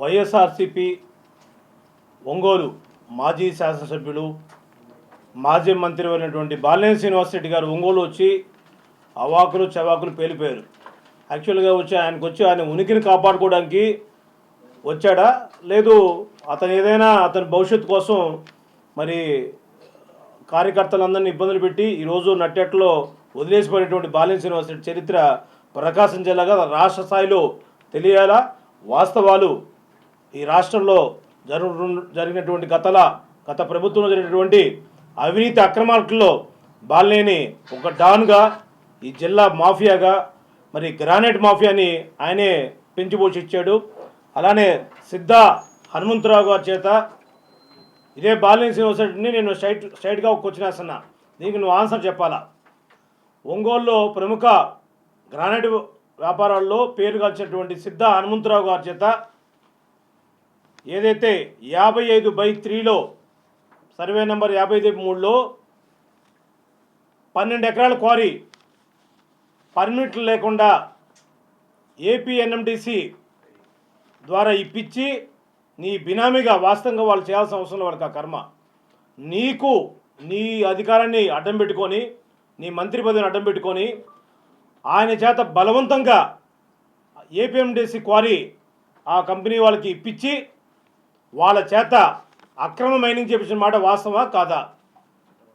వైఎస్ఆర్సిపి ఒంగోలు మాజీ శాసనసభ్యులు మాజీ మంత్రి అయినటువంటి బాలినేని శ్రీనివాసరెడ్డి గారు ఒంగోలు వచ్చి అవాకులు చవాకులు పేలిపోయారు. యాక్చువల్గా వచ్చి ఆయనకు వచ్చి ఆయన ఉనికిని కాపాడుకోవడానికి వచ్చాడా? లేదు. అతను ఏదైనా అతని భవిష్యత్తు కోసం మరి కార్యకర్తలందరినీ ఇబ్బందులు పెట్టి ఈరోజు నట్టెట్లో వదిలేసిపోయినటువంటి బాలినేని శ్రీనివాసరెడ్డి చరిత్ర ప్రకాశం జిల్లాగా రాష్ట్ర స్థాయిలో తెలియాలా? వాస్తవాలు ఈ రాష్ట్రంలో జరుగు జరిగినటువంటి గతల గత ప్రభుత్వంలో జరిగినటువంటి అవినీతి అక్రమాలలో బాలనేని ఒక డాన్గా ఈ జిల్లా మాఫియాగా మరి గ్రానైట్ మాఫియాని ఆయనే పెంచిపోసి ఇచ్చాడు అలానే సిద్ధ హనుమంతరావు గారి చేత ఇదే బాలినేని శ్రీనివాసరెడ్డిని నేను స్ట్రైట్ స్ట్రైట్గా ఒక క్వశ్చన్ వేస్తున్నా. దీనికి నువ్వు ఆన్సర్ చెప్పాలా? ఒంగోలులో ప్రముఖ గ్రానైట్ వ్యాపారాల్లో పేరుగాల్చినటువంటి సిద్ధ హనుమంతరావు గారి చేత ఏదైతే యాభై ఐదు బై త్రీలో సర్వే నెంబర్ యాభై ఐదు మూడులో పన్నెండు ఎకరాల క్వారీ పర్మిట్లు లేకుండా ఏపీఎన్ఎండిసి ద్వారా ఇప్పించి నీ బినామీగా వాస్తవంగా వాళ్ళు చేయాల్సిన అవసరం లేదు వాళ్ళకి ఆ కర్మ. నీకు నీ అధికారాన్ని అడ్డం పెట్టుకొని నీ మంత్రి పదవిని అడ్డం పెట్టుకొని ఆయన చేత బలవంతంగా ఏపీఎండిసి క్వారీ ఆ కంపెనీ వాళ్ళకి ఇప్పించి వాళ్ళ చేత అక్రమ మైనింగ్ చేపించిన మాట వాస్తవా కాదా?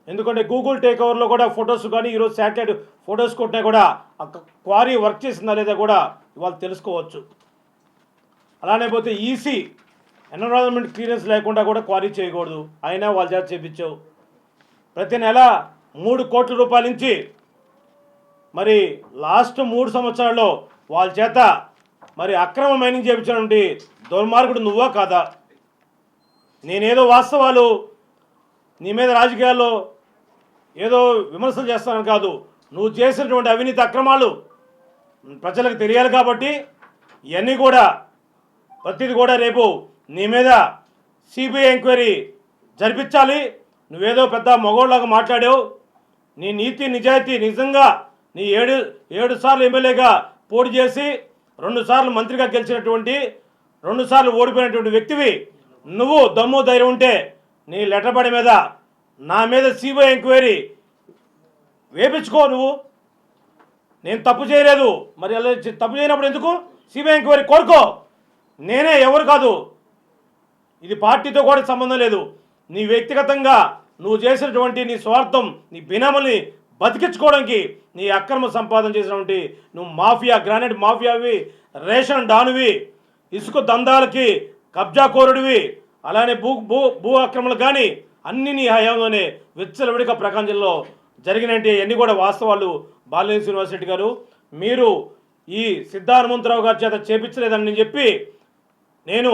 ఎందుకంటే గూగుల్ టేక్ ఓవర్లో కూడా ఫొటోస్ కానీ ఈరోజు శాటిలైట్ ఫొటోస్ కొట్టినా కూడా ఆ క్వారీ వర్క్ చేసిందా లేదా కూడా ఇవాళ తెలుసుకోవచ్చు. అలానే పోతే ఈసీ ఎన్విరాన్మెంట్ క్లియరెన్స్ లేకుండా కూడా క్వారీ చేయకూడదు. అయినా వాళ్ళ చేత చేపించావు. ప్రతి నెల మూడు కోట్ల రూపాయల నుంచి మరి లాస్ట్ మూడు సంవత్సరాల్లో వాళ్ళ చేత మరి అక్రమ మైనింగ్ చేయించినటువంటి దుర్మార్గుడు నువ్వా కాదా? నేనేదో వాస్తవాలు నీ మీద రాజకీయాల్లో ఏదో విమర్శలు చేస్తానని కాదు. నువ్వు చేసినటువంటి అవినీతి అక్రమాలు ప్రజలకు తెలియాలి కాబట్టి ఇవన్నీ కూడా ప్రతిది కూడా రేపు నీ మీద సిబిఐ ఎంక్వైరీ జరిపించాలి. నువ్వేదో పెద్ద మగోళ్ళగా మాట్లాడావు. నీ నీతి నిజాయితీ నిజంగా నీ ఏడు ఏడు సార్లు ఎమ్మెల్యేగా పోటీ చేసి రెండు సార్లు మంత్రిగా గెలిచినటువంటి రెండు సార్లు ఓడిపోయినటువంటి వ్యక్తివి నువ్వు దమ్ము ధైర్యం ఉంటే నీ లెటర్ పడి మీద నా మీద సిబిఐ ఎంక్వైరీ వేపించుకో నువ్వు. నేను తప్పు చేయలేదు. మరి అలా తప్పు చేయనప్పుడు ఎందుకు? సిబిఐ ఎంక్వైరీ కోరుకో. నేనే ఎవరు కాదు. ఇది పార్టీతో కూడా సంబంధం లేదు. నీ వ్యక్తిగతంగా నువ్వు చేసినటువంటి నీ స్వార్థం నీ బినామల్ని బతికించుకోవడానికి నీ అక్రమ సంపాదన చేసినటువంటి నువ్వు మాఫియా గ్రానైట్ మాఫియావి రేషన్ డానువి ఇసుక దందాలకి కబ్జా కోరుడివి అలానే భూ భూ భూ ఆక్రమణలు కానీ అన్ని నీ హయాంలోనే విచ్చలవిడిగా ప్రకాశం జిల్లాలో జరిగినట్టు అన్ని కూడా వాస్తవాలు బాలినేని శ్రీనివాసరెడ్డి గారు. మీరు ఈ సిద్ధాహనుమంతరావు గారి చేత చేపించలేదని నేను చెప్పి నేను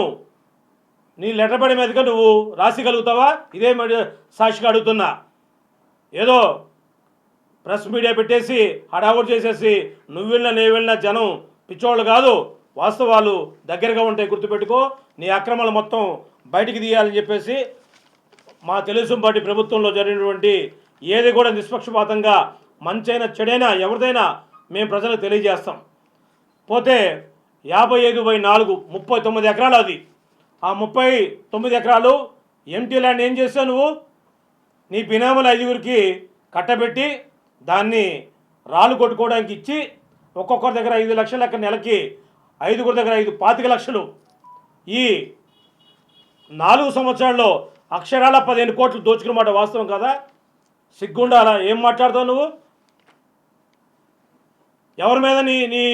నీ లెటర్ పడి మీదగా నువ్వు రాసిగలుగుతావా? ఇదే సాక్షిగా అడుగుతున్నా. ఏదో ప్రెస్ మీడియా పెట్టేసి హడావుడు చేసేసి నువ్వు వెళ్ళినా నేను వెళ్ళినా జనం పిచ్చోళ్ళు కాదు. వాస్తవాలు దగ్గరగా ఉంటాయి గుర్తుపెట్టుకో. నీ అక్రమాలు మొత్తం బయటికి తీయాలని చెప్పేసి మా తెలుగుదేశం పార్టీ ప్రభుత్వంలో జరిగినటువంటి ఏది కూడా నిష్పక్షపాతంగా మంచైనా చెడైనా ఎవరిదైనా మేము ప్రజలకు తెలియజేస్తాం. పోతే యాభై ఐదు బై నాలుగు ముప్పై తొమ్మిది ఎకరాలు అది. ఆ ముప్పై తొమ్మిది ఎకరాలు ఎంటీ ల్యాండ్ ఏం చేసావు నువ్వు? నీ బినామల ఐదుగురికి కట్టబెట్టి దాన్ని రాళ్ళు కొట్టుకోవడానికి ఇచ్చి ఒక్కొక్కరి దగ్గర ఐదు లక్షల లెక్క నెలకి ఐదుగురు దగ్గర ఐదు పాతిక లక్షలు. ఈ నాలుగు సంవత్సరాల్లో అక్షరాల పదిహేను కోట్లు దోచుకున్న మాట వాస్తవం కదా? సిగ్గుండాలా? ఏం మాట్లాడతావు నువ్వు? ఎవరి మీద నీ నీ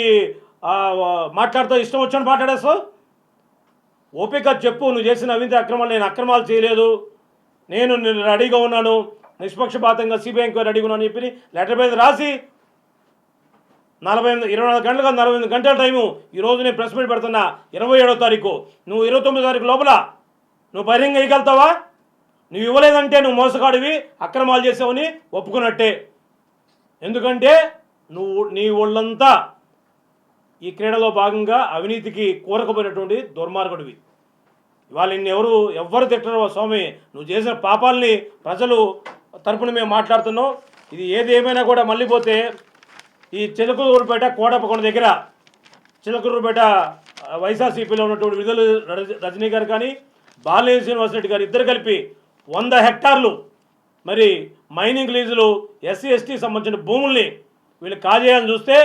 మాట్లాడుతావు? ఇష్టం వచ్చాను మాట్లాడేస్తావు? ఓపిక చెప్పు నువ్వు చేసిన అవినీతి అక్రమాలు నేను అక్రమాలు చేయలేదు. నేను నిన్ను రెడీగా ఉన్నాను. నిష్పక్షపాతంగా సిబిఐ ఎంక్వైరీ రెడీగా ఉన్నాను అని చెప్పి లెటర్ మీద రాసి నలభై ఎనిమిది ఇరవై నాలుగు గంటలుగా నలభై ఎనిమిది గంటల టైము. ఈరోజు నేను ప్రెస్ మీట్ పెడుతున్నా. ఇరవై ఏడో తారీఖు. నువ్వు ఇరవై తొమ్మిదో తారీఖు లోపల నువ్వు బహిరంగ వేయగలుగుతావా నువ్వు ఇవ్వలేదంటే నువ్వు మోసగాడివి అక్రమాలు చేసావని ఒప్పుకున్నట్టే. ఎందుకంటే నువ్వు నీ ఒళ్ళంతా ఈ క్రీడలో భాగంగా అవినీతికి కూరకపోయినటువంటి దుర్మార్గుడివి. ఇవాళ నిన్ను ఎవరు ఎవ్వరు తిట్టరు స్వామి. నువ్వు చేసిన పాపాలని ప్రజలు తరపున మేము మాట్లాడుతున్నాం. ఇది ఏది ఏమైనా కూడా మళ్ళీ పోతే ఈ చిలకూరుపేట కోడపకొండ దగ్గర చిలకలూరుపేట వైఎస్ఆర్సీపీలో ఉన్నటువంటి విడుదల రజ- రజనీ గారు కానీ బాలినేని శ్రీనివాసరెడ్డి గారు ఇద్దరు కలిపి వంద హెక్టార్లు మరి మైనింగ్ లీజులు ఎస్సీ ఎస్టీ సంబంధించిన భూముల్ని వీళ్ళు కాజేయాలని చూస్తే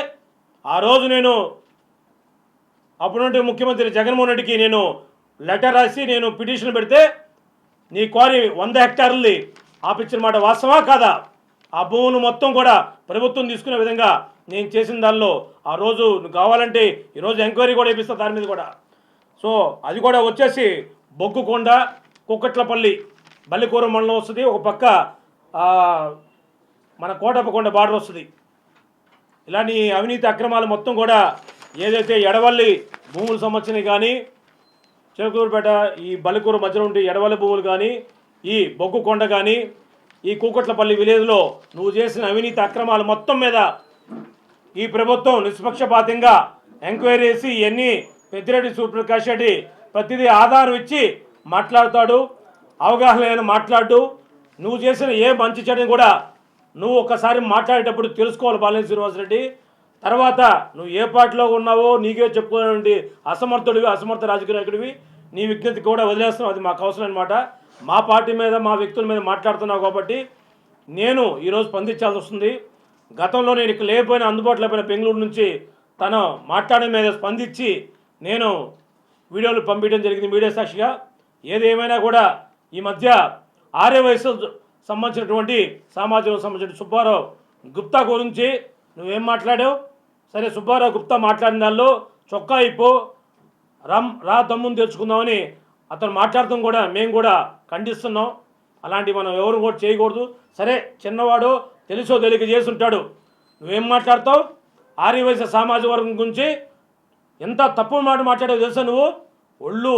ఆ రోజు నేను అప్పుడుంటే ముఖ్యమంత్రి జగన్మోహన్ రెడ్డికి నేను లెటర్ రాసి నేను పిటిషన్ పెడితే నీ క్వారీ వంద హెక్టార్లది ఆపించిన మాట వాస్తవా కాదా? ఆ భూములు మొత్తం కూడా ప్రభుత్వం తీసుకునే విధంగా నేను చేసిన దానిలో ఆ రోజు నువ్వు కావాలంటే ఈరోజు ఎంక్వైరీ కూడా ఇప్పిస్తా దాని మీద కూడా. సో అది కూడా వచ్చేసి బొగ్గుకొండ కుక్కట్లపల్లి బల్లికూర మండలం వస్తుంది. ఒక పక్క మన కోటప్పకొండ బార్డర్ వస్తుంది. ఇలాంటి అవినీతి అక్రమాలు మొత్తం కూడా ఏదైతే ఎడవల్లి భూములు సంబంధించినవి కానీ చిలకూరుపేట ఈ బల్లికూర మధ్యలో ఉండే ఎడవల్లి భూములు కానీ ఈ బొగ్గు కొండ కానీ ఈ కూకట్లపల్లి విలేజ్లో నువ్వు చేసిన అవినీతి అక్రమాలు మొత్తం మీద ఈ ప్రభుత్వం నిష్పక్షపాతంగా ఎంక్వైరీ చేసి ఇవన్నీ పెద్దిరెడ్డి సూర్యప్రకాష్ రెడ్డి ప్రతిదీ ఆధారం ఇచ్చి మాట్లాడతాడు అవగాహన లేని మాట్లాడు. నువ్వు చేసిన ఏ మంచి చెడుని కూడా నువ్వు ఒక్కసారి మాట్లాడేటప్పుడు తెలుసుకోవాలి బాలినేని శ్రీనివాసరెడ్డి తర్వాత నువ్వు ఏ పార్టీలో ఉన్నావో నీకే చెప్పుకునేటువంటి అసమర్థుడివి అసమర్థ రాజకీయ నాయకుడివి. నీ విజ్ఞప్తి కూడా వదిలేస్తున్నావు అది మాకు అవసరం అనమాట మా పార్టీ మీద మా వ్యక్తుల మీద మాట్లాడుతున్నావు కాబట్టి నేను ఈరోజు స్పందించాల్సి వస్తుంది. గతంలో నేను ఇక్కడ లేకపోయినా అందుబాటులో పోయిన బెంగళూరు నుంచి తను మాట్లాడడం మీద స్పందించి నేను వీడియోలు పంపించడం జరిగింది మీడియా సాక్షిగా. ఏది ఏమైనా కూడా ఈ మధ్య ఆర్య వయసు సంబంధించినటువంటి సామాజిక సంబంధించిన సుబ్బారావు గుప్తా గురించి నువ్వేం మాట్లాడావు? సరే సుబ్బారావు గుప్తా మాట్లాడిన దానిలో చొక్కా ఇప్పు రామ్ రా దమ్ముని తెచ్చుకుందామని అతను మాట్లాడటం కూడా మేము కూడా ఖండిస్తున్నాం. అలాంటి మనం ఎవరు కూడా చేయకూడదు. సరే చిన్నవాడు తెలుసో తెలియక చేసి ఉంటాడు నువ్వేం మాట్లాడతావు? ఆర్యవైశ్య సామాజిక వర్గం గురించి ఎంత తప్పు మాట మాట్లాడావు తెలుసా నువ్వు? ఒళ్ళు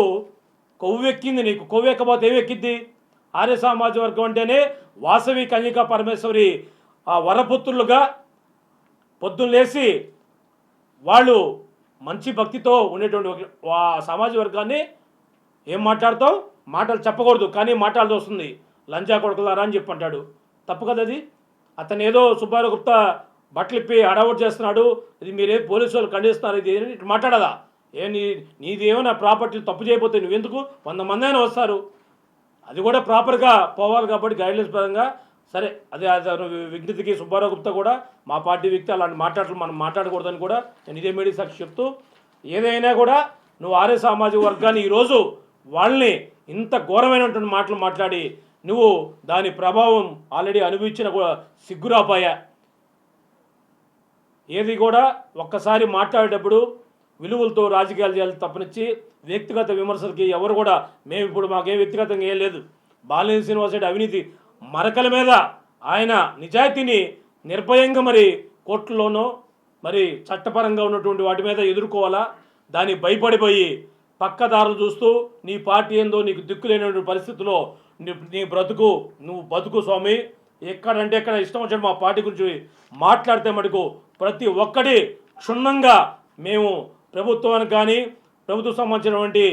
కొవ్వెక్కింది నీకు. కొవ్వెక్కబోతే ఏమెక్కిద్ది? ఆర్య సామాజిక వర్గం అంటేనే వాసవి కన్యక పరమేశ్వరి ఆ వరపుత్రులుగా పొద్దున్న లేచి వాళ్ళు మంచి భక్తితో ఉండేటువంటి ఆ సామాజిక వర్గాన్ని ఏం మాట్లాడతావు? మాటలు చెప్పకూడదు కానీ మాట్లాడాల్సి వస్తుంది. లంచా కొడుకులారా అని చెప్పి అంటాడు. తప్పు కదా అది? అతను ఏదో సుబ్బారావు గుప్తా బట్టలు ఇప్పి అడవుట్ చేస్తున్నాడు. ఇది మీరే పోలీసు వాళ్ళు ఖండిస్తున్నారు. ఇది ఏంటి? మాట్లాడదా? ఏ నీ నీదేమో నా ప్రాపర్టీ తప్పు చేయకపోతే నువ్వెందుకు? వంద మంది అయినా వస్తారు. అది కూడా ప్రాపర్గా పోవాలి కాబట్టి గైడ్లైన్స్ పరంగా. సరే అదే అతను విజ్ఞతికి సుబ్బారావు గుప్తా కూడా మా పార్టీ వ్యక్తి అలాంటి మాట్లాడలు మనం మాట్లాడకూడదని కూడా నేను ఇదే మీడియా సాక్షి చెప్తూ ఏదైనా కూడా నువ్వు ఆర్య సామాజిక వర్గాన్ని ఈరోజు వాళ్ళని ఇంత ఘోరమైనటువంటి మాటలు మాట్లాడి నువ్వు దాని ప్రభావం ఆల్రెడీ అనుభవించిన కూడా సిగ్గురాపాయా? ఏది కూడా ఒక్కసారి మాట్లాడేటప్పుడు విలువలతో రాజకీయాలు చేయాలి తప్పనిచ్చి వ్యక్తిగత విమర్శలకి ఎవరు కూడా మేము ఇప్పుడు మాకేం వ్యక్తిగతంగా ఏం లేదు. బాలినేని శ్రీనివాసరెడ్డి అవినీతి మరకల మీద ఆయన నిజాయితీని నిర్భయంగా మరి కోర్టులోనో మరి చట్టపరంగా ఉన్నటువంటి వాటి మీద ఎదుర్కోవాలా? దాన్ని భయపడిపోయి పక్కదారులు చూస్తూ నీ పార్టీ ఏందో నీకు దిక్కు లేనటువంటి పరిస్థితిలో నీ బ్రతుకు నువ్వు బతుకు స్వామి. ఎక్కడంటే ఎక్కడ ఇష్టం వచ్చినట్టు మా పార్టీ గురించి మాట్లాడితే మటుకు ప్రతి ఒక్కటి క్షుణ్ణంగా మేము ప్రభుత్వానికి కానీ ప్రభుత్వం సంబంధించినటువంటి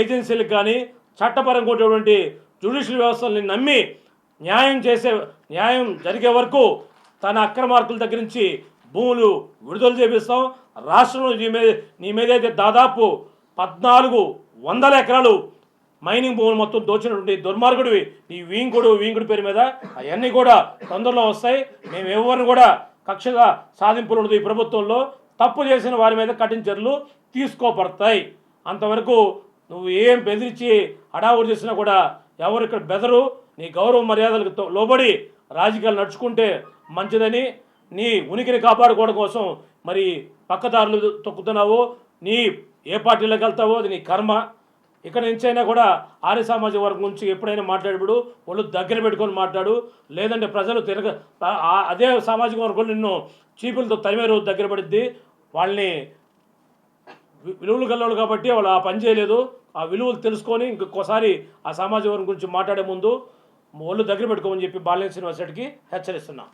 ఏజెన్సీలకు కానీ చట్టపరంగా ఉండేటువంటి జ్యుడిషియల్ వ్యవస్థల్ని నమ్మి న్యాయం చేసే న్యాయం జరిగే వరకు తన అక్రమార్కుల దగ్గర నుంచి భూములు విడుదల చేపిస్తాం. రాష్ట్రంలో నీ మీద నీ మీద అయితే దాదాపు పద్నాలుగు వందల ఎకరాలు మైనింగ్ భూములు మొత్తం దోచినటువంటి దుర్మార్గుడివి. నీ వీంకుడు వీంకుడి పేరు మీద అవన్నీ కూడా తొందరలో వస్తాయి. మేము ఎవరిని కూడా కక్షగా సాధింపులు ఉండదు ఈ ప్రభుత్వంలో. తప్పు చేసిన వారి మీద కఠిన చర్యలు తీసుకోబడతాయి. అంతవరకు నువ్వు ఏం బెదిరించి హడావుడి చేసినా కూడా ఎవరు ఇక్కడ బెదరు. నీ గౌరవ మర్యాదలకు లోబడి రాజకీయాలు నడుచుకుంటే మంచిదని. నీ ఉనికిని కాపాడుకోవడం కోసం మరి పక్కదారులు తొక్కుతున్నావు. నీ ఏ పార్టీలోకి వెళ్తావో అది నీ కర్మ. ఇక్కడ నుంచి అయినా కూడా ఆర్య సామాజిక వర్గం గురించి ఎప్పుడైనా మాట్లాడేప్పుడు వాళ్ళు దగ్గర పెట్టుకొని మాట్లాడు. లేదంటే ప్రజలు తిరగ అదే సామాజిక వర్గం నిన్ను చీపులతో తరిమే రోజు దగ్గర పడిద్ది. వాళ్ళని విలువలు గల్లోడు కాబట్టి వాళ్ళు ఆ పని చేయలేదు. ఆ విలువలు తెలుసుకొని ఇంకొకసారి ఆ సామాజిక వర్గం గురించి మాట్లాడే ముందు ఒళ్ళు దగ్గర పెట్టుకోమని చెప్పి బాలినేని శ్రీనివాసరెడ్డికి హెచ్చరిస్తున్నాం.